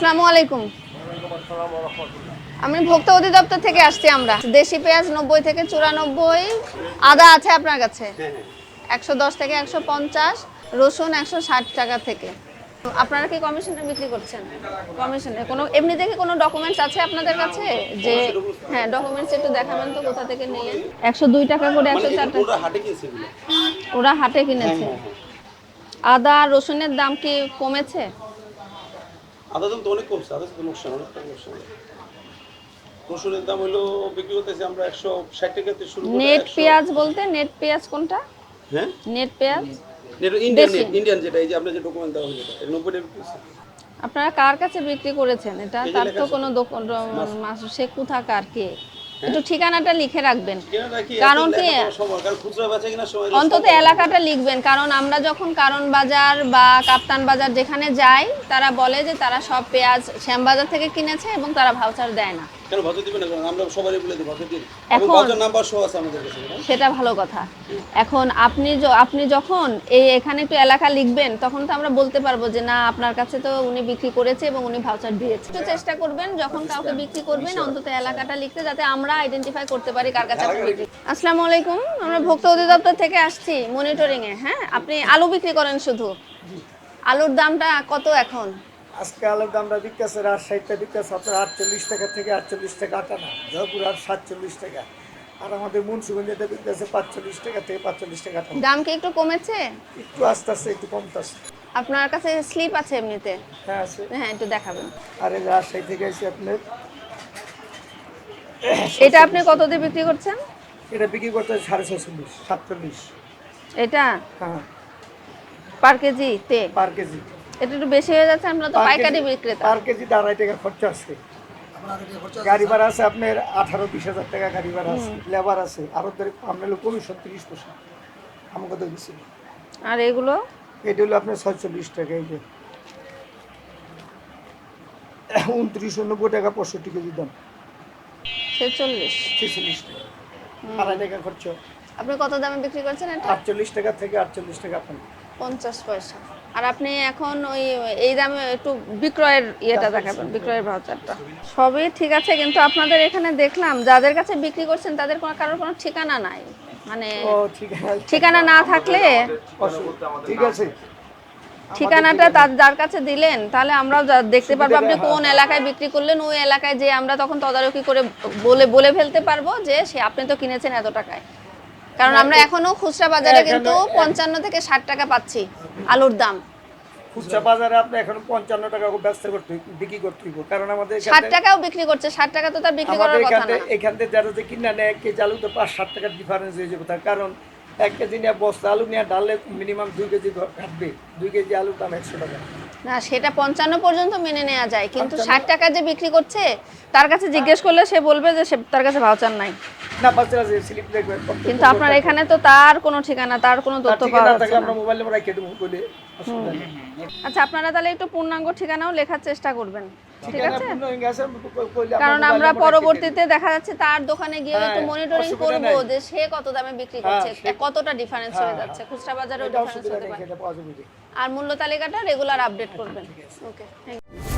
আসসালামু আলাইকুম। আমি ভোক্তা অধিদপ্তর থেকে আসছি আমরা। দেশি পেঁয়াজ নব্বই থেকে চুরানব্বই আদা আছে আপনার কাছে? একশো দশ থেকে একশো পঞ্চাশ রসুন একশো ষাট টাকা থেকে। আপনারা কি কমিশনে বিক্রি করছেন? কমিশনে কোনো এমনি দেখে কোনো ডকুমেন্টস আছে আপনাদের কাছে? যে হ্যাঁ ডকুমেন্টস একটু দেখাবেন তো কোথা থেকে নিয়ে একশো দুই টাকা করে একশো চার টাকা। ওরা হাটে কিনছে ওরা হাটে কিনেছে। আদা রসুনের দাম কি কমেছে? আদা তো অনেক কমছে আদা তো লোকসান অনেকটা লোকসান। রসুনের দাম হলো বিক্রি করতেছি আমরা একশো ষাট টাকা থেকে শুরু নেট পেঁয়াজ বলতে নেট পেঁয়াজ কোনটা? হ্যাঁ? নেট পেঁয়াজ? ইন্ডিয়ান ইন্ডিয়ান যেটা এই যে আপনার যে ডকুমেন্ট দেওয়া হয়েছে এটা নব্বই টাকা আপনারা কার কাছে বিক্রি করেছেন? এটা তার তো কোনো সে কোথাকার কে? একটু ঠিকানাটা লিখে রাখবেন। কারণ কি অন্তত এলাকাটা লিখবেন। কারণ আমরা যখন কারণ বাজার বা কাপ্তান বাজার যেখানে যাই তারা বলে যে তারা সব পেঁয়াজ শ্যামবাজার থেকে কিনেছে এবং তারা ভাউচার দেয় না। কেন ভাজা দিবেন না আমরা সবারই বলে দিই ভাজা দিন এখন- নাম্বার সহ আছে আমাদের কাছে? সেটা ভালো কথা। এখন আপনি আপনি যখন এই এখানে একটু এলাকা লিখবেন তখন তো আমরা বলতে পারব যে না আপনার কাছে তো উনি বিক্রি করেছে এবং উনি ভাউচার দিয়েছে। একটু চেষ্টা করবেন যখন কাউকে বিক্রি করবেন অন্তত এলাকাটা লিখতে যাতে আমরা আইডেন্টিফাই করতে পারি কার কাছে আপনি আসসালামু আলাইকুম। আমরা ভোক্তা অধিদপ্তর থেকে আসছি মনিটরিং এ হ্যাঁ? আপনি আলু বিক্রি করেন শুধু। আলুর দামটা কত এখন? আজকে আলুর দামটা বিকতেছে রাজশাহীতে বিকতেছে আপনার আটচল্লিশ টাকা থেকে আটচল্লিশ টাকা আটানা জয়পুর আর সাতচল্লিশ টাকা। আর আমাদের মুন্সিগঞ্জেতে বিকতেছে পাঁচচল্লিশ টাকা থেকে পাঁচচল্লিশ টাকা আটানা দাম কি একটু কমেছে? একটু আস্তে আস্তে একটু কমতেছে। আপনার কাছে স্লিপ আছে এমনিতে? হ্যাঁ আছে। হ্যাঁ একটু দেখাবেন। আর এই রাজশাহী থেকে এসে আপনার এটা আপনি কত দিয়ে বিক্রি করছেন? এটা বিক্রি করতে সাড়ে ছয়চল্লিশ সাতচল্লিশ। এটা? হ্যাঁ। পার কেজি তে? Per KG. এটা একটু বেশি হয়ে যাচ্ছে আমরা তো পাইকারি বিক্রেতা। পার কেজিতে আড়াই টাকা খরচা আছে। গাড়ি ভাড়া আছে আপনার আঠারো বিশ হাজার টাকা গাড়ি ভাড়া আছে লেবার আছে। আরও ধরে আপনার কমিশন তিরিশ পার্সেন্ট আমাকে তো দিচ্ছিল আর এগুলো? এটা হলো আপনার ছয়চল্লিশ টাকা এই যে। উনত্রিশ নব্বই টাকা পঁয়ষট্টি কেজি দাম। ছেচল্লিশ। ছেচল্লিশ টাকা। আড়াই টাকা খরচ। আপনি কত দামে বিক্রি করছেন আটচল্লিশ টাকা থেকে আটচল্লিশ টাকা আপনার। পঞ্চাশ পয়সা। আর আপনি এখন ওই এই দামে একটু বিক্রয়ের ইয়েটা দেখাবেন বিক্রয়ের ভাউচারটা। সবই ঠিক আছে কিন্তু আপনাদের এখানে দেখলাম যাদের কাছে বিক্রি করছেন তাদের কোনো কারোর কোনো ঠিকানা নাই। মানে ঠিকানা না থাকলে ঠিক আছে। ঠিকানাটা তার যার কাছে দিলেন তাহলে আমরাও যা- দেখতে পারব। আপনি কোন এলাকায় বিক্রি করলেন ওই এলাকায় যে আমরা তখন তদারকি করে বলে বলে ফেলতে পারব যে সে আপনি তো কিনেছেন এত টাকায়। কারণ আমরা এখনও খুচরা বাজারে কিন্তু পঞ্চান্ন থেকে ষাট টাকা পাচ্ছি আলুর দাম। খুচরা বাজারে আপনি এখন পঞ্চান্ন টাকা ব্যস্ত করতে বিক্রি করতে হইব। কারণ আমাদের ষাট টাকাও বিক্রি করছে ষাট টাকা তো তার বিক্রি করার কথা না। এখান থেকে যারা যে কিনা নেয় এক আলু তো পাঁচ ষাট টাকার ডিফারেন্স হয়ে যাবে তার কারণ এক কেজি নিয়ে বস্তা আলু নিয়ে মিনিমাম দুই কেজি কাটবে। দুই কেজি আলুর দাম একশো টাকা। না সেটা পঞ্চান্ন পর্যন্ত মেনে নেওয়া যায়। কিন্তু ষাট টাকা যে বিক্রি করছে তার কাছে জিজ্ঞেস করলে সে বলবে যে সে তার কাছে ভাউচার নাই। না বাচ্চারা যে স্লিপ দেখবে কিন্তু আপনার এখানে তো তার কোনো ঠিকানা তার কোনো তথ্য পাওয়া যাচ্ছে না। আমরা মোবাইল নাম্বার রেখে দেবো বলে আচ্ছা আপনারা তাহলে একটু পূর্ণাঙ্গ ঠিকানাও লেখার চেষ্টা করবেন ঠিক আছে? হয়ে কারণ আমরা। পরবর্তীতে দেখা যাচ্ছে তার দোকানে গিয়ে হ্যাঁ, একটু মনিটরিং করব যে সে কত দামে বিক্রি হ্যাঁ, করছে কতটা ডিফারেন্স হয়ে যাচ্ছে খুচরা বাজারেও এটা ডিফারেন্স হতে পারে। আর মূল্য তালিকাটা রেগুলার আপডেট করবেন। Okay thank you